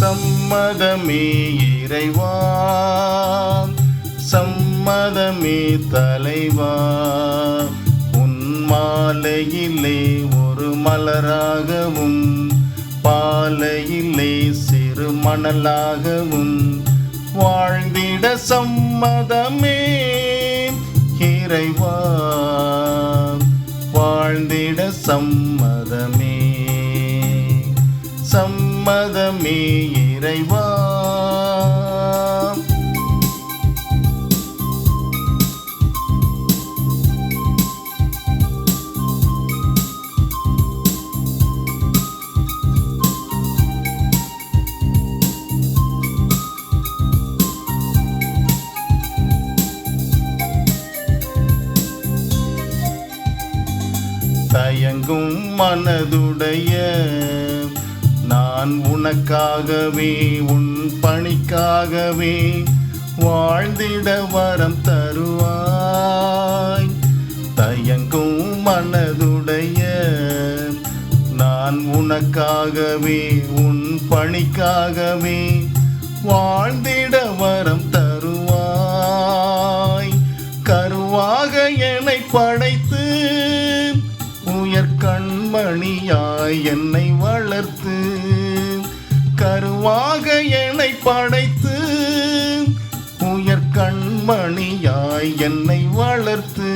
சம்மதமே இறைவா? சம்மதமே தலைவா? உன் மாலையிலே ஒரு மலராகவும் பாலையிலே சிறு மணலாகவும் வாழ்ந்திட சம்மதமே இறைவா? வாழ்ந்திட சம்மதமே. பாதமே இறைவா தயங்கும் மனதுடைய நான் உனக்காகவே உன் பணிக்காகவே வாழ்ந்திட வரம் தருவாய். தயங்கும் மனதுடைய நான் உனக்காகவே உன் பணிக்காகவே வாழ்ந்திட வரம் தருவாய். கருவாக என்னை படைத்து உயர் கண்மணியாய் என்னை வளர்த்து கருவாக என்னை படைத்து உயர் கண்மணியாய் என்னை வளர்த்து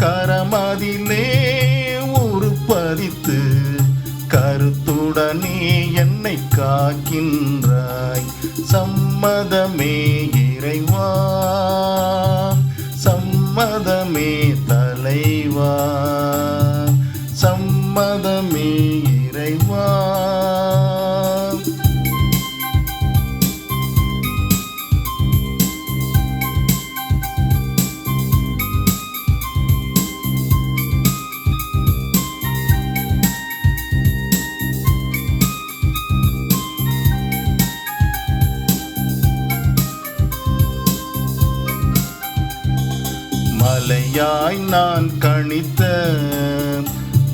கரமதிலே உருப்பதித்து கருத்துடனே என்னை காக்கின்றாய். சம்மதமே இறைவா சம்மதமே தலைவா. மலையாய் நான் கணித்த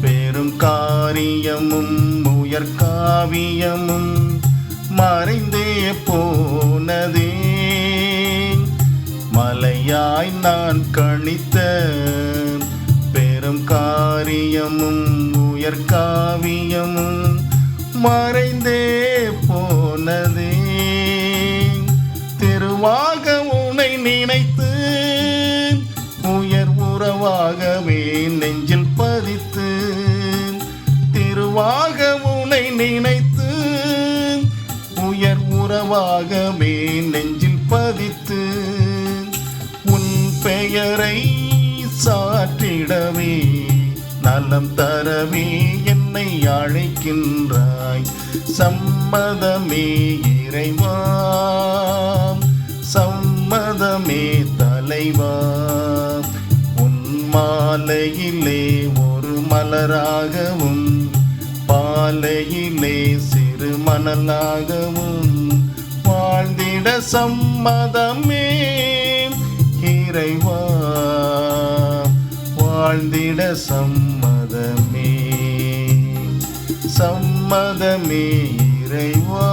பெரும் காரியமும் உயர் காவியமும் மறைந்தே போனதே. மலையாய் நான் கணித்த பெரும் காரியமும் உயர் காவியமும் மறைந்தே திருவாகவே நெஞ்சில் பதித்து திருவாக உனை நினைத்து உயர் உறவாகவே நெஞ்சில் பதித்து உன் பெயரை சாற்றிடவே நலம் தரவே என்னை அழைக்கின்றாய். சம்மதமே இறைவா சம்மதமே தலைவா. மாலையிலே ஒரு மலராகவும் பாலையிலே சிறு மணலாகவும் வாழ்ந்திட சம்மதமே. இறைவா வாழ்ந்திட சம்மதமே. சம்மதமே இறைவா.